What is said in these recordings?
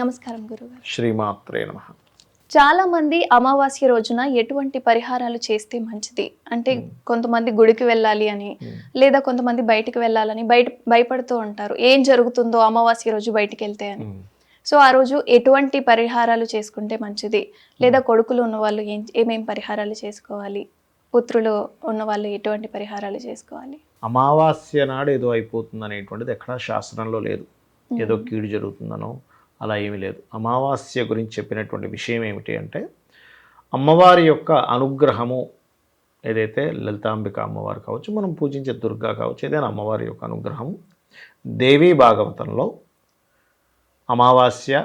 నమస్కారం గురుగారు. శ్రీమాత్రే నమ. చాలా మంది అమావాస్య రోజున ఎటువంటి పరిహారాలు చేస్తే మంచిది? అంటే కొంతమంది గుడికి వెళ్ళాలి అని లేదా కొంతమంది బయటికి వెళ్ళాలని బయట భయపడుతూ ఉంటారు. ఏం జరుగుతుందో అమావాస్య రోజు బయటికి వెళ్తే అని. సో ఆ రోజు ఎటువంటి పరిహారాలు చేసుకుంటే మంచిది? లేదా కొడుకులు ఉన్న వాళ్ళు ఏం ఏమేం పరిహారాలు చేసుకోవాలి? పుత్రులు ఉన్న వాళ్ళు ఎటువంటి పరిహారాలు చేసుకోవాలి? అమావాస్య నాడు ఏదో అయిపోతుంది అనేటువంటిది ఎక్కడా శాస్త్రంలో లేదు. ఏదో కీడు జరుగుతుందనో అలా ఏమీ లేదు. అమావాస్య గురించి చెప్పినటువంటి విషయం ఏమిటి అంటే అమ్మవారి యొక్క అనుగ్రహము ఏదైతే లలితాంబిక అమ్మవారు కావచ్చు మనం పూజించే దుర్గా కావచ్చు ఏదైనా అమ్మవారి యొక్క అనుగ్రహం దేవీ భాగవతంలో అమావాస్య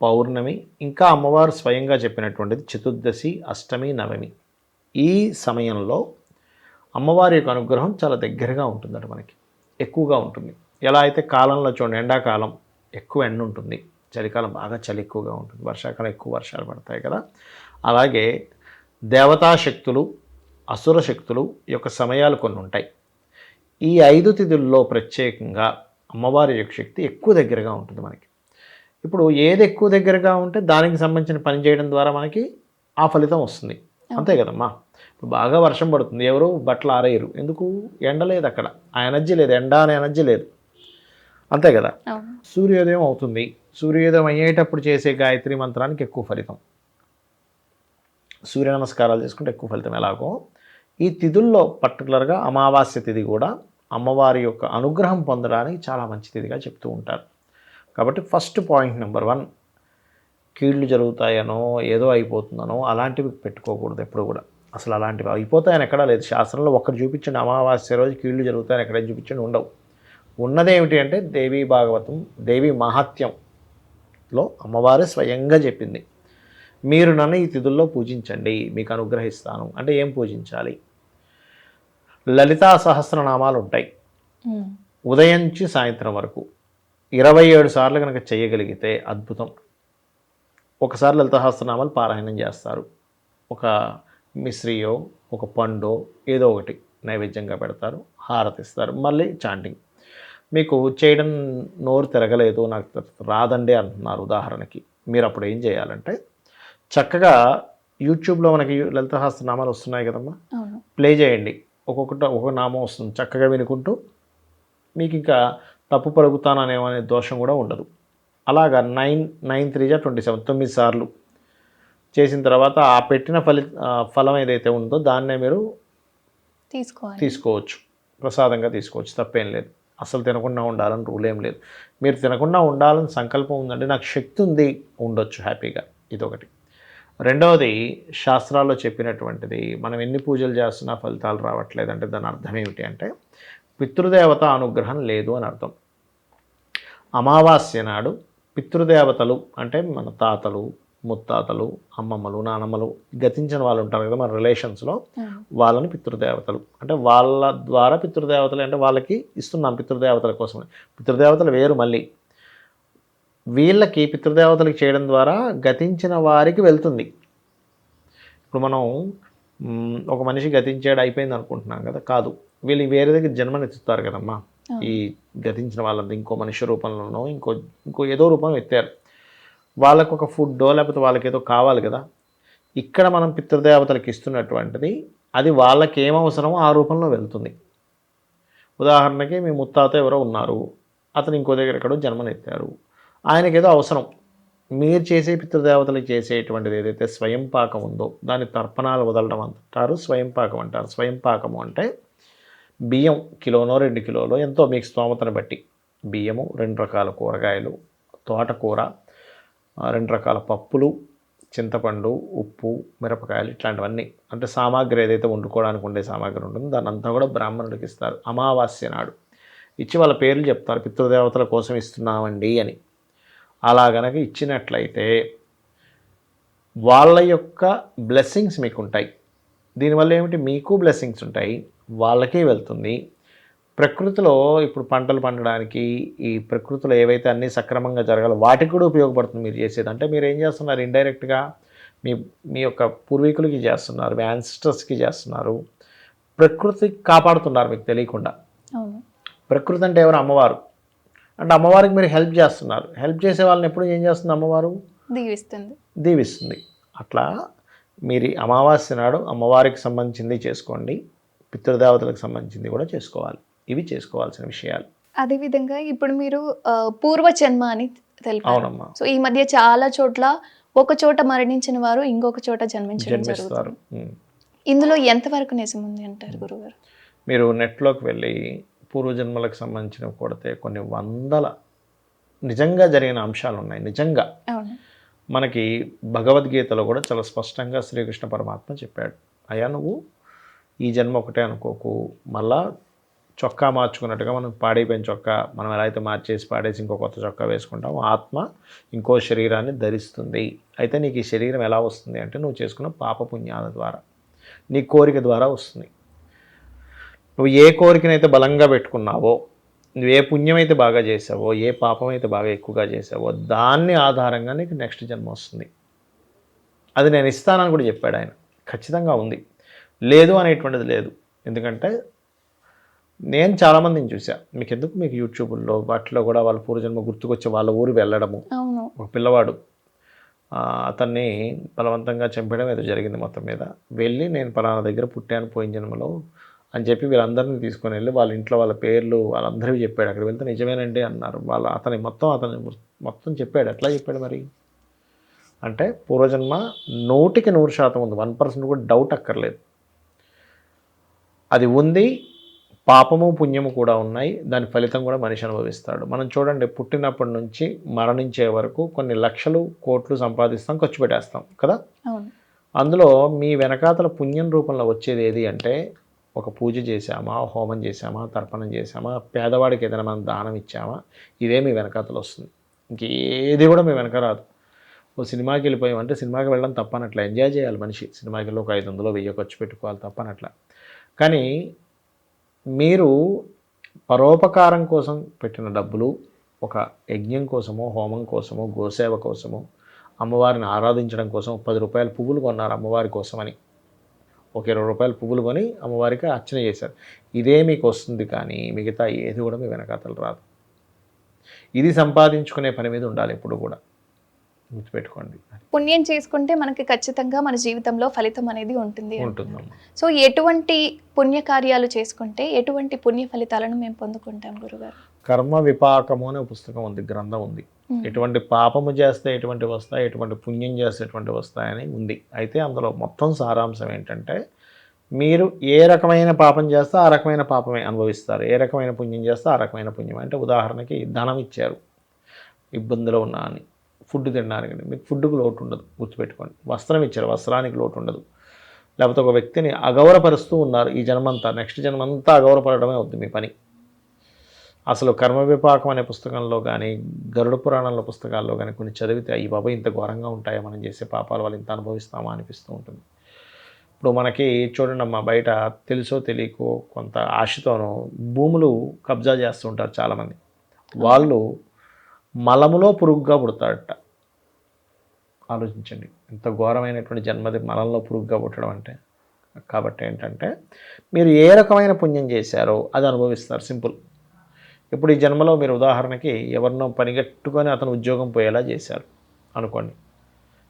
పౌర్ణమి ఇంకా అమ్మవారు స్వయంగా చెప్పినటువంటిది చతుర్దశి అష్టమి నవమి. ఈ సమయంలో అమ్మవారి యొక్క అనుగ్రహం చాలా దగ్గరగా ఉంటుందట మనకి. ఎక్కువగా ఉంటుంది. ఎలా అయితే కాలంలో చూడండి ఎండాకాలం ఎక్కువ ఎండ ఉంటుంది చలికాలం బాగా చలి ఎక్కువగా ఉంటుంది. వర్షాకాలం ఎక్కువ వర్షాలు పడతాయి కదా. అలాగే దేవతా శక్తులు అసుర శక్తులు యొక్క సమయాలు కొన్ని ఉంటాయి. ఈ ఐదు తిథుల్లో ప్రత్యేకంగా అమ్మవారి యొక్క శక్తి ఎక్కువ దగ్గరగా ఉంటుంది మనకి. ఇప్పుడు ఏది ఎక్కువ దగ్గరగా ఉంటే దానికి సంబంధించిన పని చేయడం ద్వారా మనకి ఆ ఫలితం వస్తుంది. అంతే కదమ్మా. ఇప్పుడు బాగా వర్షం పడుతుంది. ఎవరు? బట్టలు ఆరేయరు. ఎందుకు? ఎండ లేదు అక్కడ. ఆ ఎనర్జీ లేదు. ఎండ అనే ఎనర్జీ లేదు. అంతే కదా. సూర్యోదయం అవుతుంది. సూర్యోదయం అయ్యేటప్పుడు చేసే గాయత్రి మంత్రానికి ఎక్కువ ఫలితం. సూర్య నమస్కారాలు చేసుకుంటే ఎక్కువ ఫలితం ఎలాగో? ఈ తిథుల్లో పర్టికులర్గా అమావాస్య తిథి కూడా అమ్మవారి యొక్క అనుగ్రహం పొందడానికి చాలా మంచి తిథిగా చెప్తూ ఉంటారు. కాబట్టి ఫస్ట్ పాయింట్ నెంబర్ వన్ కీళ్ళు జరుగుతాయనో ఏదో అయిపోతుందనో అలాంటివి పెట్టుకోకూడదు ఎప్పుడు కూడా. అసలు అలాంటివి అయిపోతాయని ఎక్కడా లేదు. శాస్త్రంలో ఒక్కటి చూపించండి అమావాస్య రోజు కీళ్ళు జరుగుతాయని ఎక్కడ చూపించండి ఉండవు. ఉన్నదేమిటి అంటే దేవీ భాగవతం దేవి మహాత్యంలో అమ్మవారు స్వయంగా చెప్పింది మీరు నన్ను ఈ తిథుల్లో పూజించండి మీకు అనుగ్రహిస్తాను. అంటే ఏం పూజించాలి? లలితా సహస్రనామాలు ఉంటాయి. ఉదయం నుంచి సాయంత్రం వరకు ఇరవై ఏడు సార్లు కనుక చేయగలిగితే అద్భుతం. ఒకసారి లలిత సహస్రనామాలు పారాయణం చేస్తారు. ఒక మిశ్రియో ఒక పండో ఏదో ఒకటి నైవేద్యంగా పెడతారు హారతిస్తారు మళ్ళీ చాంటింగ్. మీకు చేయడం నోరు తిరగలేదు నాకు రాదండి అంటున్నారు ఉదాహరణకి. మీరు అప్పుడు ఏం చేయాలంటే చక్కగా యూట్యూబ్లో మనకి లలిత సహస్రనామాలు వస్తున్నాయి కదమ్మా. ప్లే చేయండి. ఒక్కొక్కటి ఒక్కొక్క నామం వస్తుంది. చక్కగా వినుకుంటూ మీకు ఇంకా తప్పు పలుకుతాననే అనే దోషం కూడా ఉండదు. అలాగా నైన్ నైన్ త్రీ జా ట్వంటీ సెవెన్ తొమ్మిది సార్లు చేసిన తర్వాత ఆ పెట్టిన ఫలి ఫలం ఏదైతే ఉందో దాన్నే మీరు తీసుకోవాలి. తీసుకోవచ్చు. ప్రసాదంగా తీసుకోవచ్చు. తప్పేం లేదు. అసలు తినకుండా ఉండాలని రూల్ ఏం లేదు. మీరు తినకుండా ఉండాలని సంకల్పం ఉందంటే నాకు శక్తి ఉంది ఉండొచ్చు హ్యాపీగా. ఇదొకటి. రెండవది శాస్త్రాల్లో చెప్పినటువంటిది మనం ఎన్ని పూజలు చేస్తున్నా ఫలితాలు రావట్లేదు అంటే దాని అర్థం ఏమిటి అంటే పితృదేవత అనుగ్రహం లేదు అని అర్థం. అమావాస్య నాడు పితృదేవతలు అంటే మన తాతలు ముత్తాతలు అమ్మమ్మలు నానమ్మలు గతించిన వాళ్ళు ఉంటారు కదా మన రిలేషన్స్లో. వాళ్ళని పితృదేవతలు. అంటే వాళ్ళ ద్వారా పితృదేవతలు అంటే వాళ్ళకి ఇస్తున్నాం పితృదేవతల కోసమే పితృదేవతలు వేరు మళ్ళీ. వీళ్ళకి పితృదేవతలకి చేయడం ద్వారా గతించిన వారికి వెళ్తుంది. ఇప్పుడు మనం ఒక మనిషి గతించాడు అయిపోయింది అనుకుంటున్నాం కదా కాదు. వీళ్ళు వేరే దగ్గర జన్మనెత్తుతారు కదమ్మా. ఈ గతించిన వాళ్ళంతా ఇంకో మనిషి రూపంలోనో ఇంకో ఇంకో ఏదో రూపం ఎత్తారు. వాళ్ళకు ఒక ఫుడ్డో లేకపోతే వాళ్ళకి ఏదో కావాలి కదా. ఇక్కడ మనం పితృదేవతలకు ఇస్తున్నటువంటిది అది వాళ్ళకి ఏం అవసరమో ఆ రూపంలో వెళ్తుంది. ఉదాహరణకి మీ ముత్తాత ఎవరో ఉన్నారు అతను ఇంకో దగ్గర ఎక్కడో జన్మనెత్తారు. ఆయనకి ఏదో అవసరం. మీరు చేసే పితృదేవతలకు చేసేటువంటిది ఏదైతే స్వయం పాకం ఉందో దాని తర్పణాలు వదలడం అంటారు స్వయం పాకం అంటారు. స్వయం పాకము అంటే బియ్యం కిలోనో రెండు కిలోలో ఎంతో మీకు స్తోమతను బట్టి. బియ్యము రెండు రకాల కూరగాయలు తోటకూర రెండు రకాల పప్పులు చింతపండు ఉప్పు మిరపకాయలు ఇట్లాంటివన్నీ. అంటే సామాగ్రి ఏదైతే వండుకోవడానికి ఉండే సామాగ్రి ఉంటుందో దాన్ని అంతా కూడా బ్రాహ్మణుడికి ఇస్తారు. అమావాస్య నాడు. ఇచ్చి వాళ్ళ పేర్లు చెప్తారు. పితృదేవతల కోసం ఇస్తున్నామండి అని. అలా గనక ఇచ్చినట్లయితే వాళ్ళ యొక్క బ్లెస్సింగ్స్ మీకు ఉంటాయి దీనివల్ల ఏమిటి? మీకు బ్లెస్సింగ్స్ ఉంటాయి. వాళ్ళకే వెళ్తుంది. ప్రకృతిలో ఇప్పుడు పంటలు పండడానికి ఈ ప్రకృతిలో ఏవైతే అన్నీ సక్రమంగా జరగాలో వాటికి కూడా ఉపయోగపడుతుంది మీరు చేసేది. అంటే మీరు ఏం చేస్తున్నారు? ఇండైరెక్ట్గా మీ మీ యొక్క పూర్వీకులకి చేస్తున్నారు మీ యాన్సిస్టర్స్కి చేస్తున్నారు. ప్రకృతి కాపాడుతున్నారు మీకు తెలియకుండా. ప్రకృతి అంటే ఎవరు? అమ్మవారు. అంటే అమ్మవారికి మీరు హెల్ప్ చేస్తున్నారు. హెల్ప్ చేసే వాళ్ళని ఎప్పుడు ఏం చేస్తుంది అమ్మవారు? దీవిస్తుంది. దీవిస్తుంది. అట్లా మీరు అమావాస్య నాడు అమ్మవారికి సంబంధించింది చేసుకోండి. పితృదేవతలకు సంబంధించింది కూడా చేసుకోవాలి. ఇవి చేసుకోవాల్సిన విషయాలు. అదేవిధంగా ఇప్పుడు మీరు ఆ, పూర్వజన్మ అని తెలిపారు. సో ఈ మధ్య చాలా చోట్ల ఒక చోట మరణించిన వారు ఇంకొక చోట జన్మించడం ఉమ్. ఇందులో ఎంతవరకు నిజం ఉంది అంటారు గురుగారు? మీరు నెట్లోకి వెళ్ళి పూర్వజన్మలకు సంబంధించినవి కొడితే కొన్ని వందల నిజంగా జరిగిన అంశాలు ఉన్నాయి. నిజంగా. మనకి భగవద్గీతలో కూడా చాలా స్పష్టంగా శ్రీకృష్ణ పరమాత్మ చెప్పాడు. అయ్యా నువ్వు ఈ జన్మ ఒకటే అనుకోకు. మళ్ళా చొక్కా మార్చుకున్నట్టుగా మనం పాడైపోయిన చొక్కా మనం ఎలా అయితే మార్చేసి పాడేసి ఇంకో కొత్త చొక్కా వేసుకుంటామో ఆత్మ ఇంకో శరీరాన్ని ధరిస్తుంది. అయితే నీకు ఈ శరీరం ఎలా వస్తుంది అంటే నువ్వు చేసుకున్న పాపపుణ్యాల ద్వారా నీ కోరిక ద్వారా వస్తుంది. నువ్వు ఏ కోరికనైతే బలంగా పెట్టుకున్నావో నువ్వు ఏ పుణ్యం అయితే బాగా చేసావో ఏ పాపం అయితే బాగా ఎక్కువగా చేసావో దాన్ని ఆధారంగా నీకు నెక్స్ట్ జన్మ వస్తుంది. అది నేను ఇస్తానని కూడా చెప్పాడు ఆయన. ఖచ్చితంగా ఉంది. లేదు అనేటువంటిది లేదు. ఎందుకంటే నేను చాలామందిని చూసా. మీకు ఎందుకు మీకు యూట్యూబ్లో వాటిలో కూడా వాళ్ళ పూర్వజన్మ గుర్తుకొచ్చి వాళ్ళ ఊరు వెళ్ళడము. ఒక పిల్లవాడు. అతన్ని బలవంతంగా చంపడం ఏదో జరిగింది మొత్తం మీద. వెళ్ళి నేను పలానా దగ్గర పుట్టాను పోయిన జన్మలో అని చెప్పి వీళ్ళందరినీ తీసుకొని వెళ్ళి వాళ్ళ ఇంట్లో వాళ్ళ పేర్లు వాళ్ళందరివి చెప్పాడు. అక్కడ వెళ్తే నిజమేనండి అన్నారు. వాళ్ళ అతని మొత్తం అతని మొత్తం చెప్పాడు. ఎట్లా చెప్పాడు మరి? అంటే పూర్వజన్మ నూటికి నూరు శాతం ఉంది. వన్ పర్సెంట్ కూడా డౌట్ అక్కర్లేదు. అది ఉంది పాపము పుణ్యము కూడా ఉన్నాయి. దాని ఫలితం కూడా మనిషి అనుభవిస్తాడు. మనం చూడండి పుట్టినప్పటి నుంచి మరణించే వరకు కొన్ని లక్షలు కోట్లు సంపాదిస్తాం ఖర్చు పెట్టేస్తాం కదా? అందులో మీ వెనకాతల పుణ్యం రూపంలో వచ్చేది ఏది అంటే ఒక పూజ చేశామా హోమం చేశామా తర్పణం చేశామా పేదవాడికి ఏదైనా మనం దానం ఇచ్చామా ఇదే మీ వెనకాతలు వస్తుంది. ఇంకేది కూడా మీ వెనక రాదు. ఓ సినిమాకి వెళ్ళిపోయామంటే సినిమాకి వెళ్ళడం తప్పనట్లా. ఎంజాయ్ చేయాలి మనిషి. సినిమాకి వెళ్ళి ఒక ఐదు వందలు వెయ్యి ఖర్చు పెట్టుకోవాలి తప్పనట్లా. కానీ మీరు పరోపకారం కోసం పెట్టిన డబ్బులు ఒక యజ్ఞం కోసమో హోమం కోసమో గోసేవ కోసమో అమ్మవారిని ఆరాధించడం కోసం పది రూపాయల పువ్వులు కొన్నారు అమ్మవారి కోసమని. ఒక ఇరవై రూపాయలు పువ్వులు కొని అమ్మవారికి అర్చన చేశారు. ఇదే మీకు వస్తుంది కానీ మిగతా ఏది కూడా మీ వెనకాతలు రాదు. ఇది సంపాదించుకునే పని మీద ఉండాలి ఎప్పుడు కూడా. గుర్తుపెట్టుకోండి. పుణ్యం చేసుకుంటే మనకి ఖచ్చితంగా మన జీవితంలో ఫలితం అనేది ఉంటుంది. ఉంటుందమ్మా. సో ఎటువంటి పుణ్య కార్యాలు చేసుకుంటే ఎటువంటి పుణ్య ఫలితాలను మేము పొందుకుంటాం గురుగారు? కర్మ విపాకము అనే పుస్తకం ఉంది గ్రంథం ఉంది. ఎటువంటి పాపము చేస్తే ఎటువంటి వస్తాయి ఎటువంటి పుణ్యం చేస్తే ఎటువంటి వస్తాయని ఉంది. అయితే అందులో మొత్తం సారాంశం ఏంటంటే మీరు ఏ రకమైన పాపం చేస్తే ఆ రకమైన పాపమే అనుభవిస్తారు. ఏ రకమైన పుణ్యం చేస్తే ఆ రకమైన పుణ్యం అంటే ఉదాహరణకి ధనం ఇచ్చారు. ఇబ్బందిలో ఉన్నా అని. ఫుడ్ తినడానికి మీకు ఫుడ్కు లోటు ఉండదు గుర్తుపెట్టుకోండి. వస్త్రం ఇచ్చారు వస్త్రానికి లోటు ఉండదు. లేకపోతే ఒక వ్యక్తిని అగౌరపరుస్తూ ఉన్నారు ఈ జన్మంతా నెక్స్ట్ జన్మంతా అగౌరపడమే అవుతుంది మీ పని. అసలు కర్మ విపాకం అనే పుస్తకంలో కానీ గరుడ పురాణంలో పుస్తకాల్లో కానీ కొన్ని చదివితే ఈ బాబా ఇంత ఘోరంగా ఉంటాయా? మనం చేసే పాపాలు వాళ్ళు ఇంత అనుభవిస్తామా? అనిపిస్తూ ఉంటుంది. ఇప్పుడు మనకి చూడండి అమ్మా బయట తెలుసో తెలియకో కొంత ఆశతోనో భూములు కబ్జా చేస్తూ ఉంటారు చాలామంది. వాళ్ళు మలములో పురుగుగా పుడతాడట. ఆలోచించండి. ఎంత ఘోరమైనటువంటి జన్మది మలంలో పురుగుగా పుట్టడం అంటే. కాబట్టి ఏంటంటే మీరు ఏ రకమైన పుణ్యం చేశారో అది అనుభవిస్తారు. సింపుల్. ఇప్పుడు ఈ జన్మలో మీరు ఉదాహరణకి ఎవరినో పనిగట్టుకొని అతను ఉద్యోగం పోయేలా చేశారు అనుకోండి.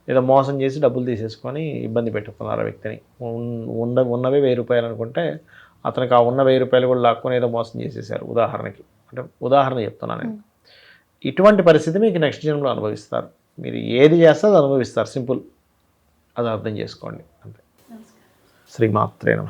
ఏదో మోసం చేసి డబ్బులు తీసేసుకొని ఇబ్బంది పెట్టుకున్నారు ఆ వ్యక్తిని. ఉన్న ఉన్నవే వెయ్యి రూపాయలు అనుకుంటే అతనికి ఆ ఉన్న వెయ్యి రూపాయలు కూడా లాక్కొని ఏదో మోసం చేసేసారు ఉదాహరణకి. అంటే ఉదాహరణ చెప్తున్నాను నేను. ఇటువంటి పరిస్థితి మీకు నెక్స్ట్ జన్మలో అనుభవిస్తారు. మీరు ఏది చేస్తే అది అనుభవిస్తారు. సింపుల్. అది అర్థం చేసుకోండి. అంతే. శ్రీమాత్రే నమ.